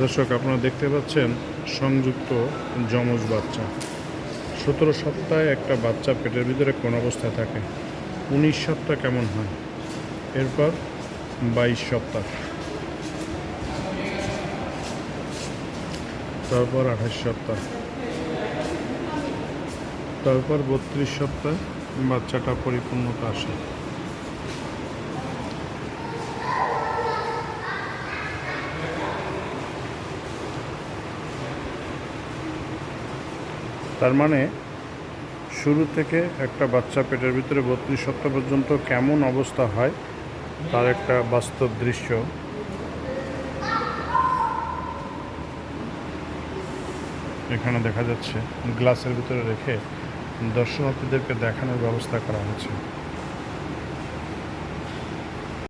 দর্শক, আপনারা দেখতে পাচ্ছেন সংযুক্ত যমজ বাচ্চা। সতেরো সপ্তাহে একটা বাচ্চা পেটের ভিতরে কোন অবস্থায় থাকে? উনিশ সপ্তাহ কেমন হয়? এরপর বাইশ সপ্তাহ। তারপর আঠাশ সপ্তাহ। তারপর বত্রিশ সপ্তাহ বাচ্চাটা পরিপূর্ণতা আসে। তার মানে শুরু থেকে একটা বাচ্চা পেটের ভিতরে বত্রিশ সপ্তাহ পর্যন্ত কেমন অবস্থা হয়, তার একটা বাস্তব দৃশ্য। এখানে দেখা যাচ্ছে গ্লাসের ভিতরে রেখে দর্শনার্থীদেরকে দেখানোর ব্যবস্থা করা হয়েছে